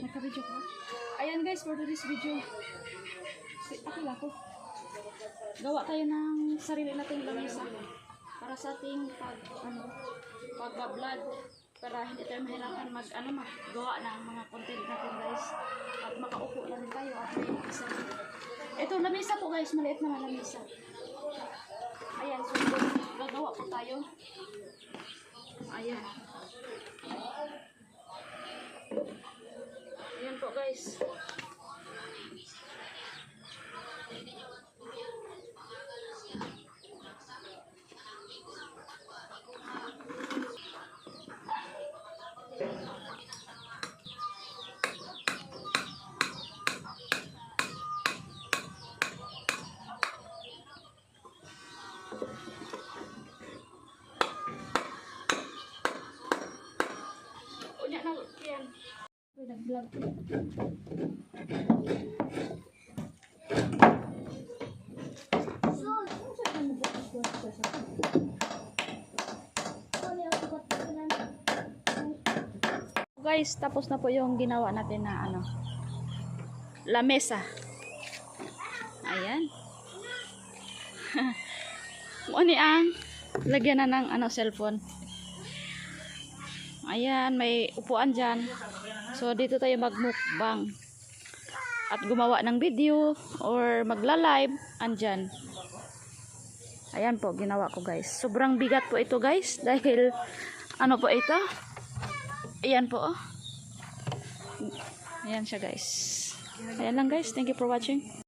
Nagka-video ka? Ayan guys, for today's video. Lang ko. Gawa tayo ng sarili nating lamesa. Para sa ating pag, ano, pagbablog. Para hindi tayo mahirapan mag, ano, maggawa ng mga content natin guys. At makaupo lang tayo at may. Ito, lamesa po guys. Maliit naman lamesa. Ayan, so gagawa po tayo. Ayan. Ayan po guys. Unya na yan. Uy, nag-vlog ko. Guys, tapos na po yung ginawa natin na ano, lamesa. Ayan. Muni ang lagyan na ng ano cellphone. Ayan, may upuan dyan. So, dito tayo magmukbang. At gumawa ng video or magla-live, andyan. Ayan po, ginawa ko guys. Sobrang bigat po ito guys. Dahil, ano po ito? Ayan po oh. Ayan siya guys. Ayan lang guys. Thank you for watching.